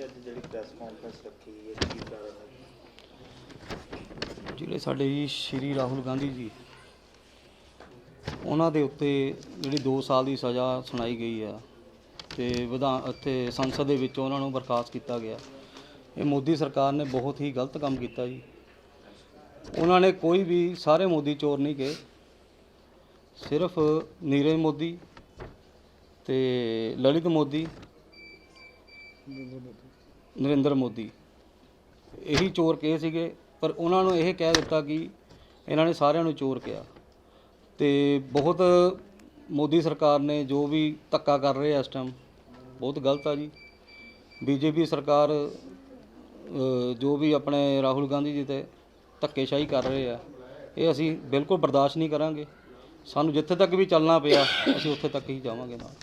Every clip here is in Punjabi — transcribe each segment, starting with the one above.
ਜੀ ਅੱਜ ਜਿਹੜੀ ਪ੍ਰੈਸ ਕਾਨਫਰੰਸ ਰੱਖੀ ਹੈ ਕੀ ਕਾਰਨ ਹੈ? ਜਿਹੜੇ ਸਾਡੇ ਜੀ ਸ਼੍ਰੀ ਰਾਹੁਲ ਗਾਂਧੀ ਜੀ ਉਹਨਾਂ ਦੇ ਉੱਤੇ ਜਿਹੜੀ 2 ਸਾਲ ਦੀ ਸਜ਼ਾ ਸੁਣਾਈ ਗਈ ਆ ਤੇ ਵਿਧਾਨ ਇੱਥੇ ਸੰਸਦ ਦੇ ਵਿੱਚ ਉਹਨਾਂ ਨੂੰ ਬਰਖਾਸਤ ਕੀਤਾ ਗਿਆ। ਇਹ ਮੋਦੀ ਸਰਕਾਰ ਨੇ ਬਹੁਤ ਹੀ ਗਲਤ ਕੰਮ ਕੀਤਾ ਜੀ। ਉਹਨਾਂ ਨੇ ਕੋਈ ਵੀ ਸਾਰੇ ਮੋਦੀ ਚੋਰ ਨਹੀਂ ਗਏ। ਸਿਰਫ ਨੀਰਜ ਮੋਦੀ ਤੇ ਲਲਿਤ ਮੋਦੀ। ਨਰਿੰਦਰ ਮੋਦੀ। ਇਹੀ ਚੋਰ ਕਹੇ ਸੀਗੇ, ਪਰ ਉਹਨਾਂ ਨੂੰ ਇਹ ਕਹਿ ਦਿੱਤਾ ਕਿ ਇਹਨਾਂ ਨੇ ਸਾਰਿਆਂ ਨੂੰ ਚੋਰ ਕਿਹਾ। ਤੇ ਬਹੁਤ ਮੋਦੀ ਸਰਕਾਰ ਨੇ ਜੋ ਵੀ ਧੱਕਾ ਕਰ ਰਹੇ ਆ ਇਸ ਟਾਈਮ ਬਹੁਤ ਗਲਤ ਆ ਜੀ। ਬੀਜੇਪੀ ਸਰਕਾਰ ਜੋ ਵੀ ਆਪਣੇ ਰਾਹੁਲ ਗਾਂਧੀ ਜੀ ਤੇ ਧੱਕੇਸ਼ਾਹੀ ਕਰ ਰਹੇ ਆ, ਇਹ ਅਸੀਂ ਬਿਲਕੁਲ ਬਰਦਾਸ਼ਤ ਨਹੀਂ ਕਰਾਂਗੇ। ਸਾਨੂੰ ਜਿੱਥੇ ਤੱਕ ਵੀ ਚੱਲਣਾ ਪਿਆ, ਅਸੀਂ ਉੱਥੇ ਤੱਕ ਹੀ ਜਾਵਾਂਗੇ ਨਾਲ।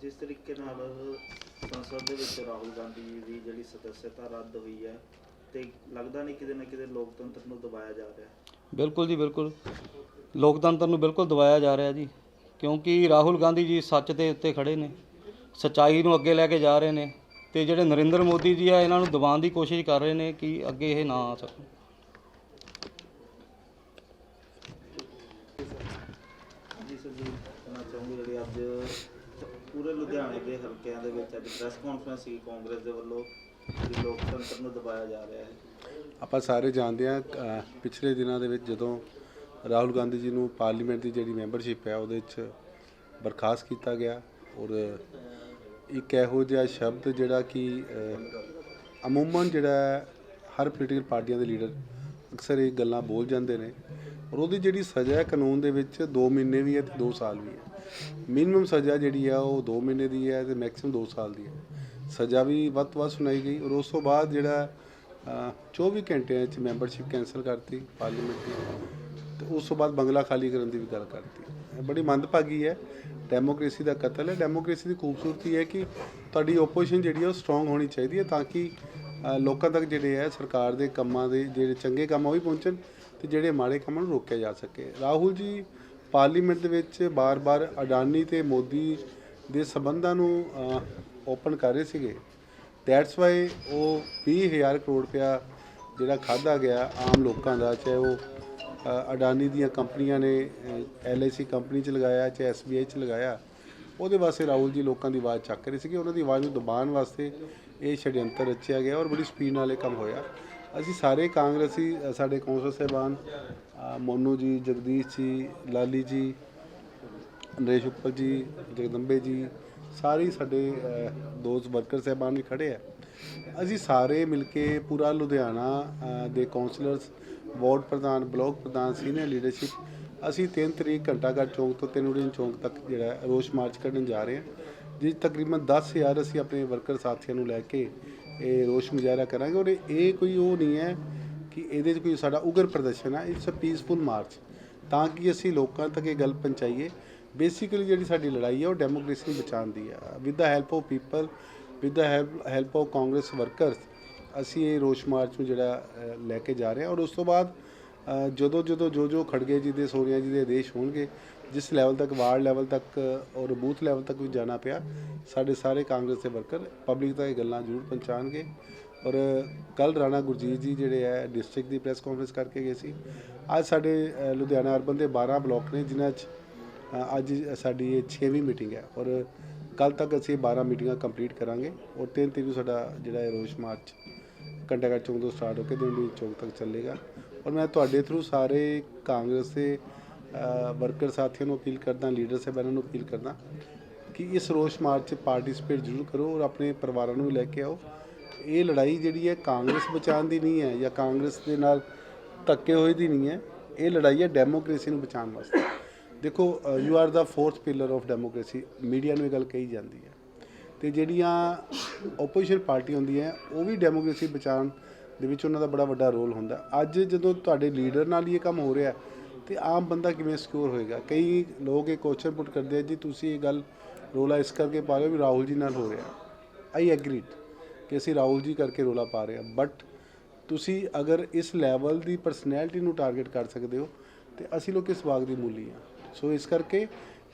ਜਿਸ ਤਰੀਕੇ ਨਾਲ ਸੰਸਦ ਦੇ ਵਿੱਚ ਰਾਹੁਲ ਗਾਂਧੀ ਜੀ ਦੀ ਜਿਹੜੀ ਸਦੱਸਤਾ ਰੱਦ ਹੋਈ ਹੈ ਤੇ ਲੱਗਦਾ ਨਹੀਂ ਕਿਤੇ ਨਾ ਕਿਤੇ ਲੋਕਤੰਤਰ ਨੂੰ ਦਬਾਇਆ ਜਾ ਰਿਹਾ। ਬਿਲਕੁਲ ਜੀ ਬਿਲਕੁਲ। ਲੋਕਤੰਤਰ ਨੂੰ ਬਿਲਕੁਲ ਦਬਾਇਆ ਜਾ ਰਿਹਾ ਜੀ ਕਿਉਂਕਿ ਰਾਹੁਲ ਗਾਂਧੀ ਜੀ ਸੱਚ ਦੇ ਉੱਤੇ ਖੜੇ ਨੇ ਸੱਚਾਈ ਨੂੰ ਅੱਗੇ ਲੈ ਕੇ ਜਾ ਰਹੇ ਨੇ ਤੇ ਜਿਹੜੇ ਨਰਿੰਦਰ ਮੋਦੀ ਜੀ ਆ ਇਹਨਾਂ ਨੂੰ ਦਬਾਉਣ ਦੀ ਕੋਸ਼ਿਸ਼ ਕਰ ਰਹੇ ਨੇ ਕਿ ਅੱਗੇ ਇਹ ਨਾ ਆ ਸਕਣ। ਜੀ ਸਰ ਜੀ ਕਹਿਣਾ ਚਾਹੂੰਗੀ ਜਿਹੜੀ ਅੱਜ ਪੂਰੇ ਲੁਧਿਆਣੇ ਦੇ ਹਲਕਿਆਂ ਦੇ ਵਿੱਚ ਅੱਜ ਪ੍ਰੈਸ ਕਾਨਫਰੰਸ ਸੀ ਕਾਂਗਰਸ ਦੇ ਵੱਲੋਂ ਕਿ ਲੋਕਤੰਤਰ ਨੂੰ ਦਬਾਇਆ ਜਾ ਰਿਹਾ ਹੈ। ਆਪਾਂ ਸਾਰੇ ਜਾਣਦੇ ਹਾਂ ਪਿਛਲੇ ਦਿਨਾਂ ਦੇ ਵਿੱਚ ਜਦੋਂ ਰਾਹੁਲ ਗਾਂਧੀ ਜੀ ਨੂੰ ਪਾਰਲੀਮੈਂਟ ਦੀ ਜਿਹੜੀ ਮੈਂਬਰਸ਼ਿਪ ਹੈ ਉਹਦੇ ਵਿੱਚ ਬਰਖਾਸਤ ਕੀਤਾ ਗਿਆ ਔਰ ਇੱਕ ਇਹੋ ਜਿਹਾ ਸ਼ਬਦ ਜਿਹੜਾ ਕਿ ਅਮੂਮਨ ਜਿਹੜਾ ਹੈ, ਹਰ ਪੋਲੀਟੀਕਲ ਪਾਰਟੀਆਂ ਦੇ ਲੀਡਰ ਅਕਸਰ ਇਹ ਗੱਲਾਂ ਬੋਲ ਜਾਂਦੇ ਨੇ। ਔਰ ਉਹਦੀ ਜਿਹੜੀ ਸਜ਼ਾ ਹੈ ਕਾਨੂੰਨ ਦੇ ਵਿੱਚ 2 ਮਹੀਨੇ ਵੀ ਹੈ ਤੇ 2 ਸਾਲ ਵੀ ਹੈ। ਮਿਨੀਮਮ ਸਜ਼ਾ ਜਿਹੜੀ ਆ ਉਹ 2 ਮਹੀਨੇ ਦੀ ਹੈ ਤੇ ਮੈਕਸਿਮਮ 2 ਸਾਲ ਦੀ ਹੈ। ਸਜ਼ਾ ਵੀ ਵੱਧ ਤੋਂ ਵੱਧ ਸੁਣਾਈ ਗਈ ਔਰ ਉਸ ਤੋਂ ਬਾਅਦ ਜਿਹੜਾ ਅ, 24 ਘੰਟਿਆਂ ਵਿੱਚ ਮੈਂਬਰਸ਼ਿਪ ਕੈਂਸਲ ਕਰਤੀ ਪਾਰਲੀਮੈਂਟ ਦੀ ਤੇ ਉਸ ਤੋਂ ਬਾਅਦ ਬੰਗਲਾ ਖਾਲੀ ਕਰਨ ਦੀ ਵੀ ਗੱਲ ਕਰਤੀ। ਬੜੀ ਮੰਦਭਾਗੀ ਹੈ। ਡੈਮੋਕ੍ਰੇਸੀ ਦਾ ਕਤਲ ਹੈ। ਡੈਮੋਕ੍ਰੇਸੀ ਦੀ ਖੂਬਸੂਰਤੀ ਹੈ ਕਿ ਤੁਹਾਡੀ ਓਪੋਜੀਸ਼ਨ ਜਿਹੜੀ ਹੈ ਉਹ ਸਟਰੋਂਗ ਹੋਣੀ ਚਾਹੀਦੀ ਹੈ ਤਾਂ ਕਿ ਲੋਕਾਂ ਤੱਕ ਜਿਹੜੇ ਹੈ ਸਰਕਾਰ ਦੇ ਕੰਮਾਂ ਦੇ ਜਿਹੜੇ ਚੰਗੇ ਕੰਮ ਉਹ ਵੀ ਪਹੁੰਚਣ। ਤੇ ਜਿਹੜੇ ਮਾੜੇ ਕੰਮਾਂ ਨੂੰ ਰੋਕਿਆ ਜਾ ਸਕੇ। ਰਾਹੁਲ ਜੀ, ਪਾਰਲੀਮੈਂਟ ਦੇ ਵਿੱਚ ਬਾਰ-ਬਾਰ ਅਡਾਨੀ ਤੇ ਮੋਦੀ ਦੇ ਸਬੰਧਾਂ ਨੂੰ ਓਪਨ ਕਰ ਰਹੇ ਸੀਗੇ। ਦੈਟਸ ਵਾਈ ਉਹ 20000 ਕਰੋੜ ਰੁਪਇਆ ਜਿਹੜਾ ਖਾਦਾ ਗਿਆ ਆਮ ਲੋਕਾਂ ਦਾ, ਚਾਹੇ ਉਹ ਅਡਾਨੀ ਦੀਆਂ ਕੰਪਨੀਆਂ ਨੇ ਐਲਆਈਸੀ ਕੰਪਨੀ 'ਚ ਲਗਾਇਆ, ਚਾਹੇ ਐਸਬੀਆਈ 'ਚ ਲਗਾਇਆ, ਉਹਦੇ ਵਾਸਤੇ ਰਾਹੁਲ ਜੀ ਲੋਕਾਂ ਦੀ ਆਵਾਜ਼ ਚੱਕ ਰਹੇ ਸੀਗੇ। ਉਹਨਾਂ ਦੀ ਆਵਾਜ਼ ਨੂੰ ਦਬਾਉਣ ਵਾਸਤੇ ਇਹ ਛੜਯੰਤਰ ਰਚਿਆ ਗਿਆ ਔਰ ਬੜੀ ਸਪੀਡ ਨਾਲ ਇਹ ਕੰਮ ਹੋਇਆ। ਅਸੀਂ ਸਾਰੇ ਕਾਂਗਰਸੀ ਸਾਡੇ ਕੌਂਸਲ ਸਾਹਿਬਾਨ ਮੋਨੂ ਜੀ ਜਗਦੀਸ਼ ਜੀ ਲਾਲੀ ਜੀ ਨਰੇਸ਼ ਉੱਪਲ ਜੀ ਜਗਦੰਬੇ ਜੀ ਸਾਰੇ ਸਾਡੇ ਅ, ਦੋਸਤ ਵਰਕਰ ਸਾਹਿਬਾਨ ਵੀ ਖੜੇ ਆ। ਅਸੀਂ ਸਾਰੇ ਮਿਲ ਕੇ ਪੂਰਾ ਲੁਧਿਆਣਾ ਦੇ ਕਾਉਂਸਲਰਸ ਵਾਰਡ ਪ੍ਰਧਾਨ ਬਲਾਕ ਪ੍ਰਧਾਨ ਸੀਨੀਅਰ ਲੀਡਰਸ਼ਿਪ ਅਸੀਂ 3 ਤਰੀਕ ਘੰਟਾਘਰ ਚੌਂਕ ਤੋਂ ਤਿੰਨੁੜੀਨ ਚੌਂਕ ਤੱਕ ਜਿਹੜਾ ਰੋਸ ਮਾਰਚ ਕੱਢਣ ਜਾ ਰਹੇ ਹਾਂ। ਜਿਸ 'ਚ ਤਕਰੀਬਨ 10000 ਅਸੀਂ ਆਪਣੇ ਵਰਕਰ ਸਾਥੀਆਂ ਨੂੰ ਲੈ ਕੇ ਇਹ ਰੋਸ ਮੁਜ਼ਾਹਰਾ ਕਰਾਂਗੇ ਔਰ ਇਹ- ਕੋਈ ਉਹ ਨਹੀਂ ਹੈ ਕਿ ਇਹਦੇ 'ਚ ਕੋਈ ਸਾਡਾ ਉਗਰ ਪ੍ਰਦਰਸ਼ਨ ਹੈ ਇਟਸ ਅ ਪੀਸਫੁਲ ਮਾਰਚ ਤਾਂ ਕਿ ਅਸੀਂ ਲੋਕਾਂ ਤੱਕ ਇਹ ਗੱਲ ਪਹੁੰਚਾਈਏ। ਬੇਸਿਕਲੀ ਜਿਹੜੀ ਸਾਡੀ ਲੜਾਈ ਹੈ ਉਹ ਡੈਮੋਕ੍ਰੇਸੀ ਨੂੰ ਬਚਾਉਣ ਦੀ ਹੈ with the help of people with the help of Congress workers ਅਸੀਂ ਇਹ ਰੋਸ ਮਾਰਚ ਨੂੰ ਜਿਹੜਾ ਲੈ ਕੇ ਜਾ ਰਹੇ ਹਾਂ। ਔਰ ਉਸ ਤੋਂ ਬਾਅਦ ਜਦੋਂ ਜਦੋਂ ਜੋ ਜੋ ਖੜਗੇ ਜੀ ਦੇ, ਸੋਨੀਆ ਜੀ ਦੇ ਆਦੇਸ਼ ਹੋਣਗੇ, ਜਿਸ ਲੈਵਲ ਤੱਕ, ਵਾਰਡ ਲੈਵਲ ਤੱਕ ਔਰ ਬੂਥ ਲੈਵਲ ਤੱਕ ਵੀ ਜਾਣਾ ਪਿਆ, ਸਾਡੇ ਸਾਰੇ ਕਾਂਗਰਸ ਦੇ ਵਰਕਰ ਪਬਲਿਕ ਤੱਕ ਇਹ ਗੱਲਾਂ ਜ਼ਰੂਰ ਪਹੁੰਚਾਉਣਗੇ। ਔਰ ਕੱਲ ਰਾਣਾ ਗੁਰਜੀਤ ਜੀ ਜਿਹੜੇ ਹੈ ਡਿਸਟ੍ਰਿਕਟ ਦੀ ਪ੍ਰੈਸ ਕਾਨਫਰੰਸ ਕਰਕੇ ਗਏ ਸੀ। ਅੱਜ ਸਾਡੇ ਲੁਧਿਆਣਾ ਅਰਬਨ ਦੇ 12 ਬਲਾਕ ਨੇ, ਜਿਨ੍ਹਾਂ 'ਚ ਅੱਜ ਸਾਡੀ ਇਹ 6ਵੀਂ ਮੀਟਿੰਗ ਹੈ। ਔਰ ਕੱਲ ਤੱਕ ਅਸੀਂ 12 ਮੀਟਿੰਗਾਂ ਕੰਪਲੀਟ ਕਰਾਂਗੇ। ਔਰ 3 ਤਰੀਕ ਨੂੰ ਸਾਡਾ ਜਿਹੜਾ ਹੈ ਰੋਸ ਮਾਰਚ ਘੰਟਾਘਰ ਚੌਂਕ ਤੋਂ ਸਟਾਰਟ ਹੋ ਕੇ ਦਿੰਡੀ ਚੌਂਕ ਤੱਕ ਚੱਲੇਗਾ। ਔਰ ਮੈਂ ਤੁਹਾਡੇ ਥਰੂ ਸਾਰੇ ਕਾਂਗਰਸ ਦੇ ਵਰਕਰ ਸਾਥੀਆਂ ਨੂੰ ਅਪੀਲ ਕਰਦਾ ਲੀਡਰ ਸਾਹਿਬਾਨਾਂ ਨੂੰ ਅਪੀਲ ਕਰਦਾ ਕਿ ਇਸ ਰੋਸ ਮਾਰਚ 'ਚ ਪਾਰਟਿਸਿਪੇਟ ਜ਼ਰੂਰ ਕਰੋ ਔਰ ਆਪਣੇ ਪਰਿਵਾਰਾਂ ਨੂੰ ਵੀ ਲੈ ਕੇ ਆਓ। ਇਹ ਲੜਾਈ ਜਿਹੜੀ ਹੈ ਕਾਂਗਰਸ ਬਚਾਉਣ ਦੀ ਨਹੀਂ ਹੈ ਜਾਂ ਕਾਂਗਰਸ ਦੇ ਨਾਲ ਧੱਕੇ ਹੋਏ ਦੀ ਨਹੀਂ ਹੈ। ਇਹ ਲੜਾਈ ਹੈ ਡੈਮੋਕ੍ਰੇਸੀ ਨੂੰ ਬਚਾਉਣ ਵਾਸਤੇ। ਦੇਖੋ you are the fourth pillar of democracy media ਨੂੰ ਇਹ ਗੱਲ ਕਹੀ ਜਾਂਦੀ ਹੈ। ਤੇ ਜਿਹੜੀਆਂ ਆਪੋਜੀਸ਼ਨ ਪਾਰਟੀ ਹੁੰਦੀਆਂ, ਉਹ ਵੀ ਡੈਮੋਕ੍ਰੇਸੀ ਬਚਾਉਣ ਦੇ ਵਿੱਚ ਉਹਨਾਂ ਦਾ ਬੜਾ ਵੱਡਾ ਰੋਲ ਹੁੰਦਾ। ਅੱਜ ਜਦੋਂ ਤੁਹਾਡੇ ਲੀਡਰ ਨਾਲ ਹੀ ਇਹ ਕੰਮ ਹੋ ਰਿਹਾ, ਤੇ ਆਮ ਬੰਦਾ ਕਿਵੇਂ ਸਿਕਿਉਰ ਹੋਏਗਾ? ਕਈ ਲੋਕ ਇਹ ਕੁਐਸਚਨ ਪੁੱਟ ਕਰਦੇ ਆ, ਜੀ, ਤੁਸੀਂ ਇਹ ਗੱਲ ਰੋਲਾ ਇਸ ਕਰਕੇ ਪਾ ਰਹੇ ਹੋ ਵੀ ਰਾਹੁਲ ਜੀ ਨਾਲ ਹੋ ਰਿਹਾ। ਆਈ ਐਗਰੀਡ ਕਿ ਅਸੀਂ ਰਾਹੁਲ ਜੀ ਕਰਕੇ ਰੋਲਾ ਪਾ ਰਹੇ ਹਾਂ। ਬਟ ਤੁਸੀਂ ਅਗਰ ਇਸ ਲੈਵਲ ਦੀ ਪਰਸਨੈਲਿਟੀ ਨੂੰ ਟਾਰਗੇਟ ਕਰ ਸਕਦੇ ਹੋ, ਤੇ ਅਸੀਂ ਲੋਕ ਇਸ ਬਾਗ ਦੀ ਮੂਲੀ ਆ ਸੋ ਇਸ ਕਰਕੇ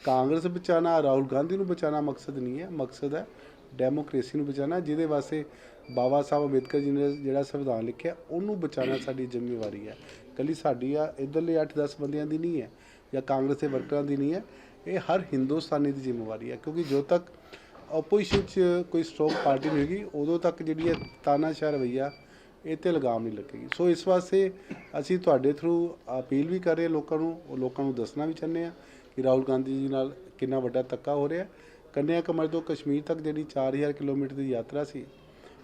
ਕਾਂਗਰਸ ਬਚਾਣਾ ਰਾਹੁਲ ਗਾਂਧੀ ਨੂੰ ਬਚਾਣਾ ਮਕਸਦ ਨਹੀਂ ਹੈ। ਮਕਸਦ ਹੈ ਡੈਮੋਕ੍ਰੇਸੀ ਨੂੰ ਬਚਾਉਣਾ, ਜਿਹਦੇ ਵਾਸਤੇ ਬਾਬਾ ਸਾਹਿਬ ਅੰਬੇਦਕਰ ਜੀ ਨੇ ਜਿਹੜਾ ਸੰਵਿਧਾਨ ਲਿਖਿਆ, ਉਹਨੂੰ ਬਚਾਉਣਾ ਸਾਡੀ ਜ਼ਿੰਮੇਵਾਰੀ ਹੈ। ਕੱਲੀ ਸਾਡੀ ਆ, ਇਧਰਲੇ 8-10 ਬੰਦਿਆਂ ਦੀ ਨਹੀਂ ਹੈ, ਜਾਂ ਕਾਂਗਰਸ ਦੇ ਵਰਕਰਾਂ ਦੀ ਨਹੀਂ ਹੈ। ਇਹ ਹਰ ਹਿੰਦੁਸਤਾਨੀ ਦੀ ਜ਼ਿੰਮੇਵਾਰੀ ਹੈ, ਕਿਉਂਕਿ ਜੋ ਤੱਕ ਆਪੋਜੀਸ਼ਨ 'ਚ ਕੋਈ ਸਟਰੋਂਗ ਪਾਰਟੀ ਨਹੀਂ ਹੋਏਗੀ, ਉਦੋਂ ਤੱਕ ਜਿਹੜੀ ਹੈ ਤਾਨਾਸ਼ਾਹ ਰਵਈਆ, ਇਹ ਤੇ ਲਗਾਮ ਨਹੀਂ ਲੱਗੇਗੀ। ਸੋ ਇਸ ਵਾਸਤੇ ਅਸੀਂ ਤੁਹਾਡੇ ਥਰੂ ਅਪੀਲ ਵੀ ਕਰ ਰਹੇ ਲੋਕਾਂ ਨੂੰ ਉਹ ਲੋਕਾਂ ਨੂੰ ਦੱਸਣਾ ਵੀ ਚਾਹੁੰਦੇ ਆ ਕਿ ਰਾਹੁਲ ਗਾਂਧੀ ਜੀ ਨਾਲ ਕਿੰਨਾ ਵੱਡਾ ਧੱਕਾ ਹੋ ਰਿਹਾ ਕੰਨਿਆ ਕੁਮਾਰੀ ਤੋਂ ਕਸ਼ਮੀਰ ਤੱਕ ਜਿਹੜੀ 4000 ਕਿਲੋਮੀਟਰ ਦੀ ਯਾਤਰਾ ਸੀ,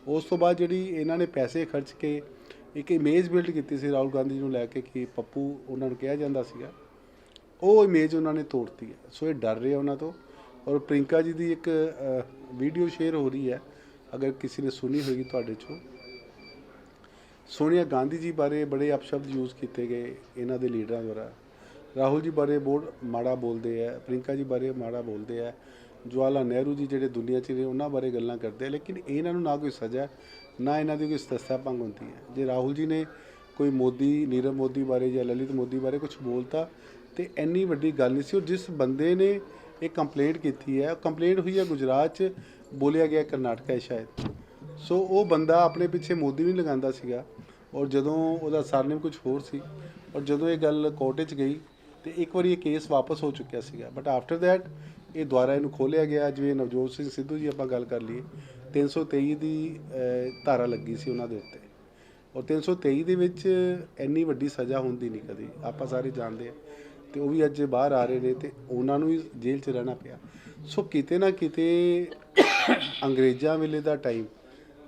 ਉਸ ਤੋਂ ਬਾਅਦ ਜਿਹੜੀ ਇਹਨਾਂ ਨੇ ਪੈਸੇ ਖਰਚ ਕੇ ਇੱਕ ਇਮੇਜ ਬਿਲਡ ਕੀਤੀ ਸੀ ਰਾਹੁਲ ਗਾਂਧੀ ਨੂੰ ਲੈ ਕੇ ਕਿ ਪੱਪੂ ਉਹਨਾਂ ਨੂੰ ਕਿਹਾ ਜਾਂਦਾ ਸੀਗਾ। ਉਹ ਇਮੇਜ ਉਹਨਾਂ ਨੇ ਤੋੜਤੀ ਹੈ। ਸੋ ਇਹ ਡਰ ਰਹੇ ਉਹਨਾਂ ਤੋਂ ਔਰ ਪ੍ਰਿੰਕਾ ਜੀ ਦੀ ਇੱਕ ਵੀਡੀਓ ਸ਼ੇਅਰ ਹੋ ਰਹੀ ਹੈ। ਅਗਰ ਕਿਸੇ ਨੇ ਸੁਣੀ ਹੋਏਗੀ ਤੁਹਾਡੇ ਚੋਂ। ਸੋਨੀਆ ਗਾਂਧੀ ਜੀ ਬਾਰੇ ਬੜੇ ਅਪਸ਼ਬਦ ਯੂਜ਼ ਕੀਤੇ ਗਏ ਇਹਨਾਂ ਦੇ ਲੀਡਰਾਂ ਦੁਆਰਾ। ਰਾਹੁਲ ਜੀ ਬਾਰੇ ਬਹੁਤ ਮਾੜਾ ਬੋਲਦੇ ਆ ਪ੍ਰਿੰਕਾ ਜੀ ਬਾਰੇ ਮਾੜਾ ਬੋਲਦੇ ਆ ਜਵਾਲਾ ਨਹਿਰੂ ਜੀ ਜਿਹੜੇ ਦੁਨੀਆ 'ਚ ਨੇ, ਉਹਨਾਂ ਬਾਰੇ ਗੱਲਾਂ ਕਰਦੇ ਆ, ਲੇਕਿਨ ਇਹਨਾਂ ਨੂੰ ਨਾ ਕੋਈ ਸਜ਼ਾ ਨਾ ਇਹਨਾਂ ਦੀ ਕੋਈ ਸਤਸਤਾ ਭੰਗ ਹੁੰਦੀ ਹੈ। ਜੇ ਰਾਹੁਲ ਜੀ ਨੇ ਕੋਈ ਮੋਦੀ, ਨੀਰਵ ਮੋਦੀ ਬਾਰੇ ਜਾਂ ਲਲਿਤ ਮੋਦੀ ਬਾਰੇ ਕੁਝ ਬੋਲਤਾ, ਤੇ ਇੰਨੀ ਵੱਡੀ ਗੱਲ ਨਹੀਂ ਸੀ ਔਰ ਜਿਸ ਬੰਦੇ ਨੇ ਇਹ ਕੰਪਲੇਂਟ ਕੀਤੀ ਹੈ ਕੰਪਲੇਂਟ ਹੋਈ ਹੈ ਗੁਜਰਾਤ 'ਚ, ਬੋਲਿਆ ਗਿਆ ਕਰਨਾਟਕਾ ਸ਼ਾਇਦ। ਸੋ ਉਹ ਬੰਦਾ ਆਪਣੇ ਪਿੱਛੇ ਮੋਦੀ ਨਹੀਂ ਲਗਾਉਂਦਾ ਸੀਗਾ, ਔਰ ਜਦੋਂ ਉਹਦਾ ਸਰਨੇਮ ਕੁਝ ਹੋਰ ਸੀ, ਔਰ ਜਦੋਂ ਇਹ ਗੱਲ ਕੋਰਟ 'ਚ ਗਈ ਤੇ ਇੱਕ ਵਾਰੀ ਇਹ ਕੇਸ ਵਾਪਸ ਹੋ ਚੁੱਕਿਆ ਸੀਗਾ। ਬਟ ਆਫਟਰ ਥੈਟ ਇਹ ਦੁਆਰਾ ਇਹਨੂੰ ਖੋਲਿਆ ਗਿਆ। ਜਿਵੇਂ ਨਵਜੋਤ ਸਿੰਘ ਸਿੱਧੂ ਜੀ ਆਪਾਂ ਗੱਲ ਕਰ ਲਈਏ 323 ਦੀ ਧਾਰਾ ਲੱਗੀ ਸੀ ਉਹਨਾਂ ਦੇ ਉੱਤੇ। ਔਰ 323 ਦੇ ਵਿੱਚ ਇੰਨੀ ਵੱਡੀ ਸਜ਼ਾ ਹੁੰਦੀ ਨਹੀਂ ਕਦੀ। ਆਪਾਂ ਸਾਰੇ ਜਾਣਦੇ ਆ ਤੇ ਉਹ ਵੀ ਅੱਜ ਬਾਹਰ ਆ ਰਹੇ ਨੇ ਤੇ ਉਹਨਾਂ ਨੂੰ ਵੀ ਜੇਲ੍ਹ 'ਚ ਰਹਿਣਾ ਪਿਆ। ਸੋ ਕਿਤੇ ਨਾ ਕਿਤੇ ਅੰਗਰੇਜ਼ਾਂ ਵੇਲੇ ਦਾ ਟਾਈਮ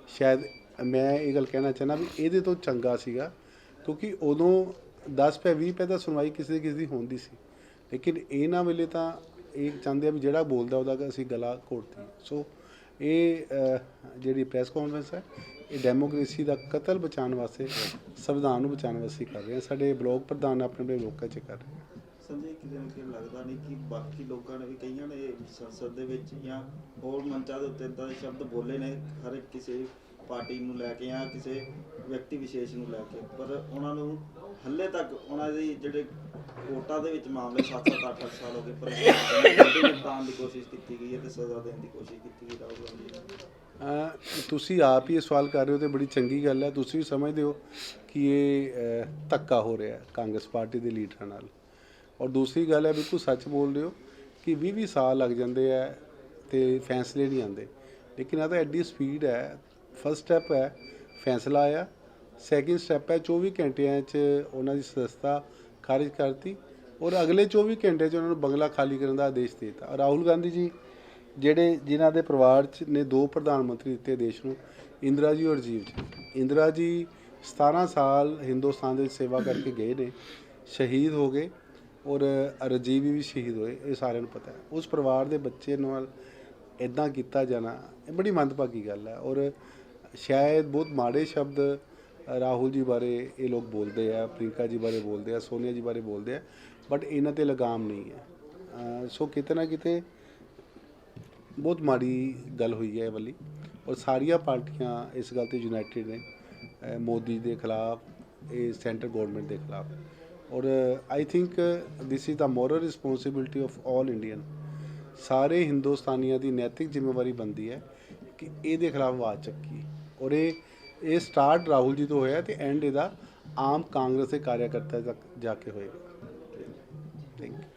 ਸ਼ਾਇਦ ਮੈਂ ਇਹ ਗੱਲ ਕਹਿਣਾ ਚਾਹਨਾ ਵੀ ਇਹਦੇ ਤੋਂ ਚੰਗਾ ਸੀਗਾ, ਕਿਉਂਕਿ ਉਦੋਂ 10 ਪੈ 20 ਪੈ ਤਾਂ ਸੁਣਵਾਈ ਕਿਸੇ ਦੀ ਕਿਸੇ ਦੀ ਹੁੰਦੀ ਸੀ। ਲੇਕਿਨ ਇਹਨਾਂ ਵੇਲੇ ਤਾਂ ਇਹ ਚਾਹੁੰਦੇ ਆ ਵੀ ਜਿਹੜਾ ਬੋਲਦਾ ਉਹਦਾ ਅਸੀਂ ਗਲਾ ਘੋਟਦੀ ਸੋ ਇਹ ਜਿਹੜੀ ਪ੍ਰੈਸ ਕਾਨਫਰੰਸ ਹੈ, ਇਹ ਡੈਮੋਕ੍ਰੇਸੀ ਦਾ ਕਤਲ ਬਚਾਉਣ ਵਾਸਤੇ, ਸੰਵਿਧਾਨ ਨੂੰ ਬਚਾਉਣ ਵਾਸਤੇ ਕਰ ਰਹੇ ਹਾਂ ਸਾਡੇ ਬਲਾਕ ਪ੍ਰਧਾਨ ਆਪਣੇ ਆਪਣੇ ਲੋਕਾਂ 'ਚ ਕਰ ਰਹੇ ਆ। ਸੰਜੇ ਕਿਤੇ ਨਾ ਕਿਤੇ ਲੱਗਦਾ ਨਹੀਂ ਕਿ ਬਾਕੀ ਲੋਕਾਂ ਨੇ ਵੀ ਕਈਆਂ ਨੇ ਸੰਸਦ ਦੇ ਵਿੱਚ ਜਾਂ ਹੋਰ ਮੰਚਾਂ ਦੇ ਉੱਤੇ ਇਦਾਂ ਦੇ ਸ਼ਬਦ ਬੋਲੇ ਨੇ, ਹਰ ਕਿਸੇ ਪਾਰਟੀ ਨੂੰ ਲੈ ਕੇ ਜਾਂ ਕਿਸੇ ਵਿਅਕਤੀ ਵਿਸ਼ੇਸ਼ ਨੂੰ ਲੈ ਕੇ, ਪਰ ਉਹਨਾਂ ਨੂੰ ਹੱਲੇ ਤੱਕ ਉਹਨਾਂ ਦੀ ਜਿਹੜੇ ਕੋਟਾ ਦੇ ਵਿੱਚ ਮਾਮਲੇ 7-7 8 ਸਾਲ ਹੋ ਗਏ, ਪਰ ਉਹਨਾਂ ਦੀ ਕੋਸ਼ਿਸ਼ ਕੀਤੀ ਗਈ ਹੈ ਤੇ ਸਜ਼ਾ ਦੇਣ ਦੀ ਕੋਸ਼ਿਸ਼ ਕੀਤੀ ਗਈ ਰਾਹੁਲ ਗਾਂਧੀ ਨੂੰ ਤੁਸੀਂ ਆਪ ਹੀ ਇਹ ਸਵਾਲ ਕਰ ਰਹੇ ਹੋ, ਤੇ ਬੜੀ ਚੰਗੀ ਗੱਲ ਹੈ। ਤੁਸੀਂ ਵੀ ਸਮਝਦੇ ਹੋ ਕਿ ਇਹ ਧੱਕਾ ਹੋ ਰਿਹਾ ਹੈ ਕਾਂਗਰਸ ਪਾਰਟੀ ਦੇ ਲੀਡਰਾਂ ਨਾਲ। ਔਰ ਦੂਸਰੀ ਗੱਲ ਹੈ, ਬਿਲਕੁਲ ਸੱਚ ਬੋਲ ਰਹੇ ਹੋ ਕਿ 20 20 ਸਾਲ ਲੱਗ ਜਾਂਦੇ ਆ ਤੇ ਫੈਸਲੇ ਨਹੀਂ ਆਉਂਦੇ। ਲੇਕਿਨ ਆ ਤਾਂ ਐਡੀ ਸਪੀਡ ਹੈ ਫਸਟ ਸਟੈਪ ਹੈ ਫੈਸਲਾ ਆਇਆ। ਸੈਕਿੰਡ ਸਟੈਪ ਹੈ 24 ਘੰਟਿਆਂ 'ਚ ਉਹਨਾਂ ਦੀ ਸਦਸਤਾ ਖਾਰਿਜ ਕਰਤੀ ਔਰ ਅਗਲੇ 24 ਘੰਟੇ 'ਚ ਉਹਨਾਂ ਨੂੰ ਬੰਗਲਾ ਖਾਲੀ ਕਰਨ ਦਾ ਆਦੇਸ਼ ਦੇ ਦਿੱਤਾ। ਰਾਹੁਲ ਗਾਂਧੀ ਜੀ ਜਿਹੜੇ ਜਿਨ੍ਹਾਂ ਦੇ ਪਰਿਵਾਰ 'ਚ ਨੇ ਦੋ ਪ੍ਰਧਾਨ ਮੰਤਰੀ ਦਿੱਤੇ ਦੇਸ਼ ਨੂੰ, ਇੰਦਰਾ ਜੀ ਔਰ ਰਾਜੀਵ ਜੀ। ਇੰਦਰਾ ਜੀ 17 ਸਾਲ ਹਿੰਦੁਸਤਾਨ ਦੇ ਵਿੱਚ ਸੇਵਾ ਕਰਕੇ ਗਏ ਨੇ, ਸ਼ਹੀਦ ਹੋ ਗਏ ਔਰ ਰਾਜੀਵ ਵੀ ਸ਼ਹੀਦ ਹੋਏ, ਇਹ ਸਾਰਿਆਂ ਨੂੰ ਪਤਾ ਹੈ। ਉਸ ਪਰਿਵਾਰ ਦੇ ਬੱਚੇ ਨਾਲ ਇਦਾਂ ਕੀਤਾ ਜਾਣਾ, ਇਹ ਬੜੀ ਮੰਦਭਾਗੀ ਗੱਲ ਹੈ ਔਰ ਸ਼ਾਇਦ ਬਹੁਤ ਮਾੜੇ ਸ਼ਬਦ ਰਾਹੁਲ ਜੀ ਬਾਰੇ ਇਹ ਲੋਕ ਬੋਲਦੇ ਆ ਪ੍ਰਿੰਕਾ ਜੀ ਬਾਰੇ ਬੋਲਦੇ ਆ, ਸੋਨੀਆ ਜੀ ਬਾਰੇ ਬੋਲਦੇ ਆ ਬਟ ਇਹਨਾਂ ਤੇ ਲਗਾਮ ਨਹੀਂ ਹੈ। ਸੋ ਕਿਤੇ ਨਾ ਕਿਤੇ ਬਹੁਤ ਮਾੜੀ ਗੱਲ ਹੋਈ ਹੈ ਇਹ ਵਾਲੀ ਔਰ ਸਾਰੀਆਂ ਪਾਰਟੀਆਂ ਇਸ ਗੱਲ ਤੇ ਯੂਨਾਈਟਿਡ ਨੇ ਅਹ ਮੋਦੀ ਦੇ ਖਿਲਾਫ, ਇਹ ਸੈਂਟਰ ਗਵਰਨਮੈਂਟ ਦੇ ਖਿਲਾਫ। ਔਰ I think this is the moral responsibility of all Indian ਸਾਰੇ ਹਿੰਦੁਸਤਾਨੀਆਂ ਦੀ ਨੈਤਿਕ ਜ਼ਿੰਮੇਵਾਰੀ ਬਣਦੀ ਹੈ ਕਿ ਇਹਦੇ ਖਿਲਾਫ ਆਵਾਜ਼ ਚੱਕੀ ਔਰ ਇਹ ਇਹ ਸਟਾਰਟ ਰਾਹੁਲ ਜੀ ਤੋਂ ਹੋਇਆ ਤੇ ਐਂਡ ਇਹਦਾ ਆਮ ਕਾਂਗਰਸ ਦੇ ਕਾਰਿਆਕਰਤਾ ਤੱਕ ਜਾ ਕੇ ਹੋਏਗਾ। Thank you